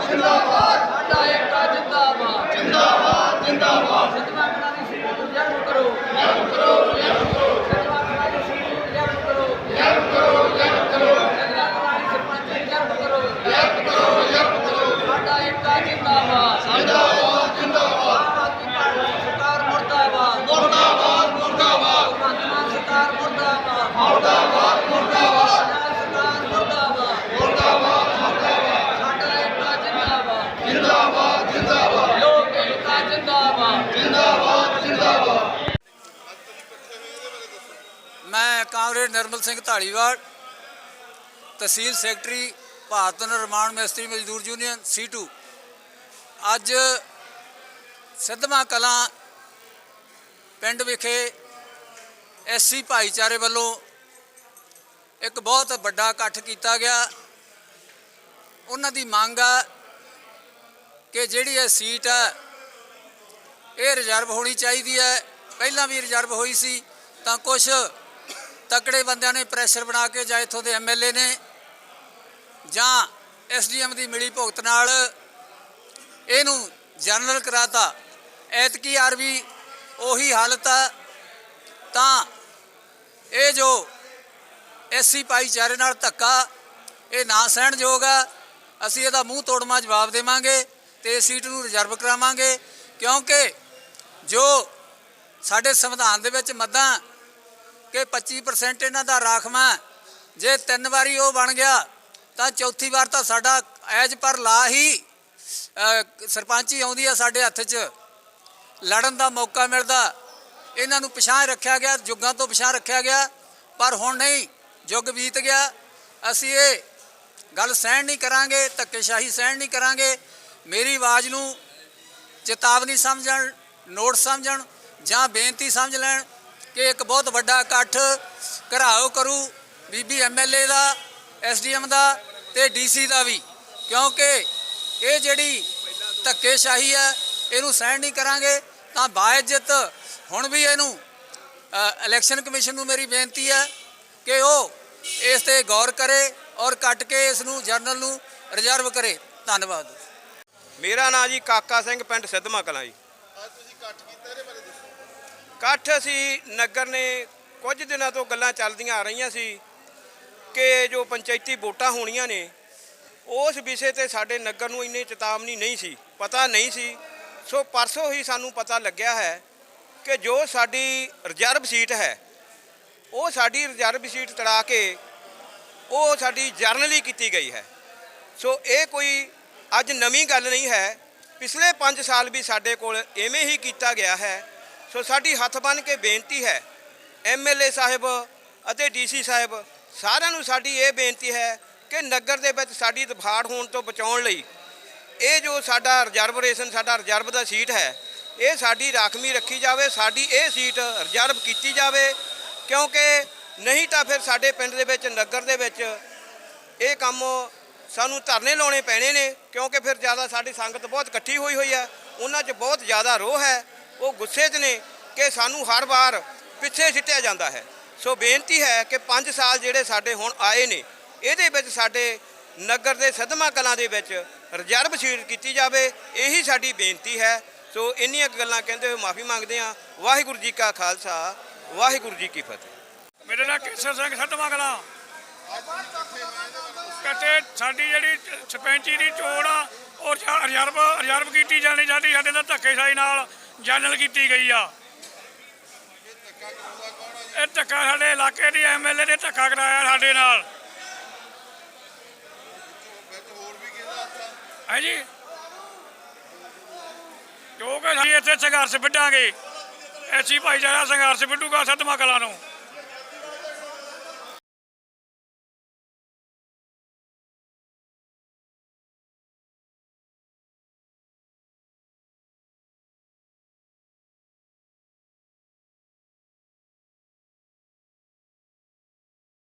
জিন্দাবাদ ਕਾਮਰੇਡ ਨਿਰਮਲ ਸਿੰਘ ਢਾਲੀਵਾਲ ਤਹਿਸੀਲ ਸੈਕਟਰੀ ਭਾਰਤ ਨਿਰਮਾਣ ਮਿਸਤਰੀ ਮਜ਼ਦੂਰ ਯੂਨੀਅਨ C2 ਅੱਜ ਸਿੱਧਵਾਂ ਕਲਾਂ ਪਿੰਡ ਵਿਖੇ ਐਸਸੀ ਭਾਈਚਾਰੇ ਵੱਲੋਂ ਇੱਕ ਬਹੁਤ ਵੱਡਾ ਇਕੱਠ ਕੀਤਾ ਗਿਆ। ਉਹਨਾਂ ਦੀ ਮੰਗ ਆ ਕਿ ਜਿਹੜੀ ਇਹ ਸੀਟ ਹੈ ਇਹ ਰਿਜ਼ਰਵ ਹੋਣੀ ਚਾਹੀਦੀ ਹੈ। ਪਹਿਲਾਂ ਵੀ ਰਿਜ਼ਰਵ ਹੋਈ ਸੀ ਤਾਂ ਕੁਝ ਤਕੜੇ ਬੰਦਿਆਂ ਨੇ ਪ੍ਰੈਸ਼ਰ ਬਣਾ ਕੇ ਜਾਂ ਇੱਥੋਂ ਦੇ ਐਮਐਲਏ ਨੇ ਜਾਂ ਐਸਡੀਐਮ ਦੀ ਮਿਲੀ ਭੁਗਤ ਨਾਲ ਇਹਨੂੰ ਜਨਰਲ ਕਰਾਤਾ। ਐਤਕੀ ਆਰ ਵੀ ਉਹੀ ਹਾਲਤ ਆ। ਤਾਂ ਇਹ ਜੋ ਐਸਸੀ ਭਾਈਚਾਰੇ ਨਾਲ ਧੱਕਾ, ਇਹ ਨਾ ਸਹਿਣਯੋਗ ਆ। ਅਸੀਂ ਇਹਦਾ ਮੂੰਹ ਤੋੜਮਾ ਜਵਾਬ ਦੇਵਾਂਗੇ ਤੇ ਸੀਟ ਨੂੰ ਰਿਜ਼ਰਵ ਕਰਾਵਾਂਗੇ ਕਿਉਂਕਿ ਜੋ ਸਾਡੇ ਸੰਵਿਧਾਨ ਦੇ ਵਿੱਚ ਮੱਦਾਂ ਕਿ 25% ਇਹਨਾਂ ਦਾ ਰਾਖਵਾਂ ਜੇ ਤਿੰਨ ਵਾਰੀ ਉਹ ਬਣ ਗਿਆ ਤਾਂ ਚੌਥੀ ਵਾਰ ਤਾਂ ਸਾਡਾ ਐਜ ਪਰ ਲਾ ਹੀ ਅਹ, ਸਰਪੰਚੀ ਆਉਂਦੀ ਆ ਸਾਡੇ ਹੱਥ 'ਚ। ਲੜਨ ਦਾ ਮੌਕਾ ਮਿਲਦਾ। ਇਹਨਾਂ ਨੂੰ ਪਛਾਣ ਰੱਖਿਆ ਗਿਆ ਜੁਗਾਂ ਤੋਂ ਪਛਾਣ ਰੱਖਿਆ ਗਿਆ। ਪਰ ਹੁਣ ਨਹੀਂ ਯੁੱਗ ਬੀਤ ਗਿਆ। ਅਸੀਂ ਇਹ ਗੱਲ ਸਹਿਣ ਨਹੀਂ ਕਰਾਂਗੇ ਧੱਕੇਸ਼ਾਹੀ ਸਹਿਣ ਨਹੀਂ ਕਰਾਂਗੇ। ਮੇਰੀ ਆਵਾਜ਼ ਨੂੰ ਚੇਤਾਵਨੀ ਸਮਝਣ ਨੋਟ ਸਮਝਣ ਜਾਂ ਬੇਨਤੀ ਸਮਝ ਲੈਣ। ਕਿ ਇੱਕ ਬਹੁਤ ਵੱਡਾ ਇਕੱਠ ਘਰਾਓ ਕਰੂ ਬੀਬੀ ਐਮਐਲਏ ਦਾ ਐਸਡੀਐਮ ਦਾ ਤੇ ਡੀਸੀ ਦਾ ਵੀ। ਕਿਉਂਕਿ ਇਹ ਜਿਹੜੀ ਧੱਕੇਸ਼ਾਹੀ ਹੈ ਇਹਨੂੰ ਸਹਿਣ ਨਹੀਂ ਕਰਾਂਗੇ ਤਾਂ ਬਾਇਜ਼ਤ ਹੁਣ ਵੀ ਇਹਨੂੰ ਇਲੈਕਸ਼ਨ ਕਮਿਸ਼ਨ ਨੂੰ ਮੇਰੀ ਬੇਨਤੀ ਹੈ ਕਿ ਉਹ ਇਸ ਤੇ ਗੌਰ ਕਰੇ ਔਰ ਕੱਟ ਕੇ ਇਸ ਨੂੰ ਜਰਨਲ ਨੂੰ ਰਿਜ਼ਰਵ ਕਰੇ। ਧੰਨਵਾਦ। ਮੇਰਾ ਨਾਂ ਜੀ ਕਾਕਾ ਸਿੰਘ ਪਿੰਡ ਸਿੱਧਮਾ ਕਲਾਂ ਜੀ। ਅੱਜ ਤੁਸੀਂ ਇਕੱਠ ਕੀਤਾ ਇਹਦੇ ਬਾਰੇ ਦੱਸੋ। ਇਕੱਠ ਅਸੀਂ ਨਗਰ ਨੇ ਕੁਝ ਦਿਨਾਂ ਤੋਂ ਗੱਲਾਂ ਚੱਲਦੀਆਂ ਆ ਰਹੀਆਂ ਸੀ ਕਿ ਜੋ ਪੰਚਾਇਤੀ ਵੋਟਾਂ ਹੋਣੀਆਂ ਨੇ, ਉਸ ਵਿਸ਼ੇ ਤੇ ਸਾਡੇ ਨਗਰ ਨੂੰ ਇੰਨੀ ਚੇਤਾਵਨੀ ਨਹੀਂ ਸੀ, ਪਤਾ ਨਹੀਂ ਸੀ। ਸੋ ਪਰਸੋਂ ਹੀ ਸਾਨੂੰ ਪਤਾ ਲੱਗਿਆ ਹੈ ਕਿ ਜੋ ਸਾਡੀ ਰਿਜ਼ਰਵ ਸੀਟ ਹੈ, ਉਹ ਸਾਡੀ ਰਿਜ਼ਰਵ ਸੀਟ ਤੜਾ ਕੇ ਉਹ ਸਾਡੀ ਜਰਨਲੀ ਕੀਤੀ ਗਈ ਹੈ। ਸੋ ਇਹ ਕੋਈ ਅੱਜ ਨਵੀਂ ਗੱਲ ਨਹੀਂ ਹੈ। ਪਿਛਲੇ 5 ਸਾਲ ਵੀ ਸਾਡੇ ਕੋਲ ਐਵੇਂ ਹੀ ਕੀਤਾ ਗਿਆ ਹੈ ਸੋ ਸਾਡੀ ਹੱਥ ਬੰਨ ਕੇ ਬੇਨਤੀ ਹੈ ਐਮਐਲਏ ਸਾਹਿਬ ਅਤੇ ਡੀਸੀ ਸਾਹਿਬ, ਸਾਰਿਆਂ ਨੂੰ ਸਾਡੀ ਇਹ ਬੇਨਤੀ ਹੈ ਕਿ ਨਗਰ ਦੇ ਵਿੱਚ ਸਾਡੀ ਦਫਾੜ ਹੋਣ ਤੋਂ ਬਚਾਉਣ ਲਈ ਇਹ ਜੋ ਸਾਡਾ ਰਿਜ਼ਰਵਰੇਸ਼ਨ ਸਾਡਾ ਰਿਜ਼ਰਵ ਦਾ ਸੀਟ ਹੈ, ਇਹ ਸਾਡੀ ਰਾਖਮੀ ਰੱਖੀ ਜਾਵੇ, ਸਾਡੀ ਇਹ ਸੀਟ ਰਿਜ਼ਰਵ ਕੀਤੀ ਜਾਵੇ, ਕਿਉਂਕਿ ਨਹੀਂ ਤਾਂ ਫਿਰ ਸਾਡੇ ਪਿੰਡ ਦੇ ਵਿੱਚ, ਨਗਰ ਦੇ ਵਿੱਚ ਇਹ ਕੰਮ ਸਾਨੂੰ ਧਰਨੇ ਲਾਉਣੇ ਪੈਣੇ ਨੇ, ਕਿਉਂਕਿ ਫਿਰ ਜ਼ਿਆਦਾ ਸਾਡੀ ਸੰਗਤ ਬਹੁਤ ਇਕੱਠੀ ਹੋਈ ਹੋਈ ਹੈ, ਉਹਨਾਂ 'ਚ ਬਹੁਤ ਜ਼ਿਆਦਾ ਰੋਹ ਹੈ। ਉਹ ਗੁੱਸੇ 'ਚ ਨੇ ਕਿ ਸਾਨੂੰ ਹਰ ਵਾਰ ਪਿੱਛੇ ਸਿੱਟਿਆ ਜਾਂਦਾ ਹੈ। ਸੋ ਬੇਨਤੀ ਹੈ ਕਿ 5 ਸਾਲ ਜਿਹੜੇ ਸਾਡੇ ਹੁਣ ਆਏ ਨੇ, ਇਹਦੇ ਵਿੱਚ ਸਾਡੇ ਨਗਰ ਦੇ ਸਦਮਾ ਕਲਾਂ ਦੇ ਵਿੱਚ ਰਿਜ਼ਰਵ ਸੀਟ ਕੀਤੀ ਜਾਵੇ, ਇਹੀ ਸਾਡੀ ਬੇਨਤੀ ਹੈ। ਸੋ ਇੰਨੀਆਂ ਗੱਲਾਂ ਕਹਿੰਦੇ ਹੋਏ ਮਾਫੀ ਮੰਗਦੇ ਹਾਂ। ਵਾਹਿਗੁਰੂ ਜੀ ਕਾ ਖਾਲਸਾ, ਵਾਹਿਗੁਰੂ ਜੀ ਕੀ ਫਤਿਹ। ਮੇਰੇ ਨਾਲ ਕੇਸਰ ਸਿੰਘ, ਸਦਮਾ ਕਲਾਂ। ਕਤੇ ਸਾਡੀ ਜਿਹੜੀ ਸਰਪੰਚੀ ਦੀ ਚੋਣ ਆ, ਉਹ ਰਿਜ਼ਰਵ ਰਿਜ਼ਰਵ ਕੀਤੀ ਜਾਣੀ ਸਾਡੀ, ਸਾਡੇ ਨਾਲ ਧੱਕੇਸ਼ਾਹੀ ਨਾਲ ਜਨਰਲ ਕੀਤੀ ਗਈ ਆ। ਇਹ ਧੱਕਾ ਸਾਡੇ ਇਲਾਕੇ ਦੀ ਐਮਐਲਏ ਨੇ ਧੱਕਾ ਕਰਾਇਆ ਸਾਡੇ ਨਾਲ। ਵਿੱਚ ਹੋਰ ਜੀ ਜੋ ਅਸੀਂ ਇੱਥੇ ਸੰਘਰਸ਼ ਵਿੱਢਾਂਗੇ। ਐਸੀ ਭਾਈਚਾਰਾ ਸੰਘਰਸ਼ ਵਿੱਢੂਗਾ ਸੱਤਵਾਂ ਕਲਾਂ ਨੂੰ।